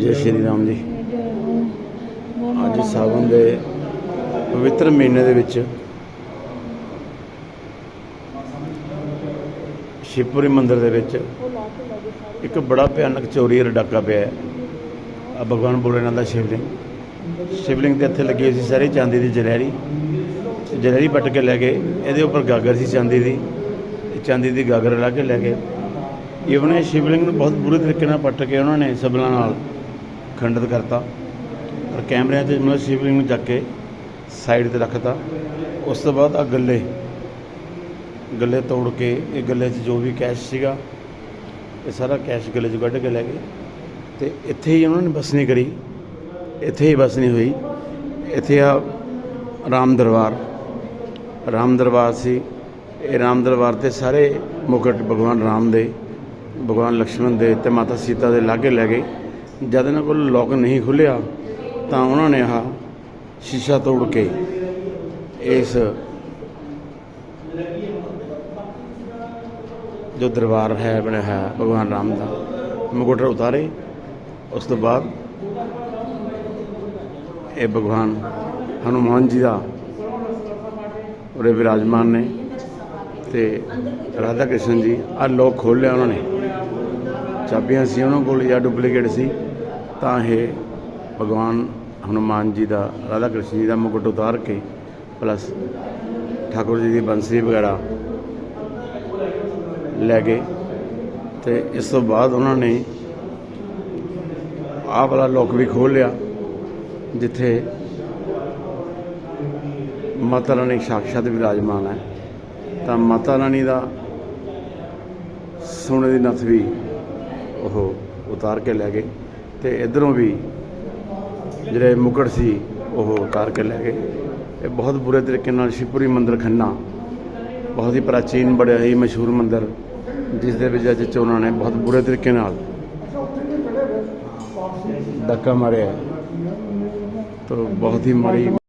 ਜੈ ਸ਼੍ਰੀ ਰਾਮ ਜੀ। ਅੱਜ ਸਾਵਨ ਦੇ ਪਵਿੱਤਰ ਮਹੀਨੇ ਦੇ ਵਿੱਚ ਸ਼ਿਵਪੁਰੀ ਮੰਦਿਰ ਦੇ ਵਿੱਚ ਇੱਕ ਬੜਾ ਭਿਆਨਕ ਚੋਰੀ ਦਾ ਡਾਕਾ ਪਿਆ ਹੈ। ਆ ਭਗਵਾਨ ਭੋਲੇਨਾਥ ਦਾ ਸ਼ਿਵਲਿੰਗ। ਸ਼ਿਵਲਿੰਗ ਦੇ ਇੱਥੇ ਲੱਗੀ ਹੋਈ ਸੀ ਸਾਰੀ ਚਾਂਦੀ ਦੀ ਜਲੈਰੀ ਤੇ ਜਲੈਰੀ ਪੱਟ ਕੇ ਲੈ ਗਏ ਇਹਦੇ ਉੱਪਰ ਗਾਗਰ ਸੀ ਚਾਂਦੀ ਦੀ। ਇਹ ਚਾਂਦੀ ਦੀ ਗਾਗਰ ਲਾ ਕੇ ਲੈ ਗਏ ਇਵਨ ਇਹ ਸ਼ਿਵਲਿੰਗ ਨੂੰ ਬਹੁਤ ਬੁਰੇ ਤਰੀਕੇ ਨਾਲ ਪੱਟ ਕੇ ਉਹਨਾਂ ਨੇ ਸਬਲਾਂ ਨਾਲ ਖੰਡਿਤ ਕਰਤਾ ਔਰ ਕੈਮਰਿਆਂ 'ਚ ਮਤਲਬ ਸ਼ਿਵਲਿੰਗ ਨੂੰ ਚੱਕ ਕੇ ਸਾਈਡ ਤੇ ਰੱਖਤਾ। ਉਸ ਤੋਂ ਬਾਅਦ ਆ ਗੱਲੇ ਗੱਲੇ ਤੋੜ ਕੇ, ਇਹ ਗੱਲੇ 'ਚ ਜੋ ਵੀ ਕੈਸ਼ ਸੀਗਾ, ਇਹ ਸਾਰਾ ਕੈਸ਼ ਗੱਲੇ 'ਚ ਕੱਢ ਕੇ ਲੈ ਗਏ। ਤੇ ਇੱਥੇ ਹੀ ਉਹਨਾਂ ਨੇ ਬਸ ਕਰੀ। ਇੱਥੇ ਹੀ ਬਸ ਨਹੀਂ ਹੋਈ। ਇੱਥੇ ਆ ਰਾਮ ਦਰਬਾਰ। ਰਾਮ ਦਰਬਾਰ ਸੀ। ਇਹ ਰਾਮ ਦਰਬਾਰ ਤੇ ਸਾਰੇ ਮੁਕਟ ਭਗਵਾਨ ਰਾਮ ਦੇ, ਭਗਵਾਨ ਲਕਸ਼ਮਣ ਦੇ ਤੇ ਮਾਤਾ ਸੀਤਾ ਦੇ ਲਾਗੇ ਲੈ ਗਏ। ਜਦ ਇਹਨਾਂ ਕੋਲ ਲੋਕ ਨਹੀਂ ਖੁੱਲਿਆ ਤਾਂ ਉਹਨਾਂ ਨੇ ਆਹ ਸ਼ੀਸ਼ਾ ਤੋੜ ਕੇ ਇਸ ਜੋ ਦਰਬਾਰ ਹੈ, ਬਣਿਆ ਹੈ, ਭਗਵਾਨ ਰਾਮ ਦਾ ਮੁਕਟ ਉਤਾਰੇ। ਉਸ ਤੋਂ ਬਾਅਦ ਇਹ ਭਗਵਾਨ ਹਨੂਮਾਨ ਜੀ ਦਾ ਉਰੇ ਵਿਰਾਜਮਾਨ ਨੇ ਤੇ ਰਾਧਾ ਕ੍ਰਿਸ਼ਨ ਜੀ ਆ ਲੋਕ ਖੋਲ੍ਹ ਲਿਆ ਉਹਨਾਂ ਨੇ। ਚਾਬੀਆਂ ਸੀ ਉਹਨਾਂ ਕੋਲ ਜਾਂ ਡੁਪਲੀਕੇਟ ਸੀ। ਤਾਂ ਇਹ ਭਗਵਾਨ ਹਨੂਮਾਨ ਜੀ ਦਾ, ਰਾਧਾ ਕ੍ਰਿਸ਼ਨ ਜੀ ਦਾ ਮੁਕਟ ਉਤਾਰ ਕੇ ਪਲੱਸ ਠਾਕੁਰ ਜੀ ਦੀ ਬੰਸਰੀ ਵਗੈਰਾ ਲੈ ਗਏ ਤੇ ਇਸ ਤੋਂ ਬਾਅਦ ਉਹਨਾਂ ਨੇ ਆਹ ਵਾਲਾ ਲੋਕ ਵੀ ਖੋਲ੍ਹ ਲਿਆ, ਜਿੱਥੇ ਮਾਤਾ ਰਾਣੀ ਸਾਕਸ਼ਾਤ ਵਿਰਾਜਮਾਨ ਹੈ। ਤਾਂ ਮਾਤਾ ਰਾਣੀ ਦਾ ਸੋਨੇ ਦੀ ਨਥ ਵੀ ਉਹ ਉਤਾਰ ਕੇ ਲੈ ਗਏ। ਤੇ ਇਧਰੋਂ ਵੀ ਜਿਹੜੇ ਮੁਕੜ ਸੀ, ਉਹ ਉਤਾਰ ਕੇ ਲੈ ਗਏ। ਇਹ ਬਹੁਤ ਬੁਰੇ ਤਰੀਕੇ ਨਾਲ ਸ਼ਿਵਪੁਰੀ ਮੰਦਿਰ ਖੰਨਾ, ਬਹੁਤ ਹੀ ਪ੍ਰਾਚੀਨ ਬੜਿਆ ਹੀ ਮਸ਼ਹੂਰ ਮੰਦਿਰ, ਜਿਸ ਦੇ ਵਿੱਚ ਅੱਜ ਚੋਰਾਂ ਨੇ ਬਹੁਤ ਬੁਰੇ ਤਰੀਕੇ ਨਾਲ ਧੱਕਾ ਮਾਰਿਆ। ਤਾਂ ਬਹੁਤ ਹੀ ਮਾੜੀ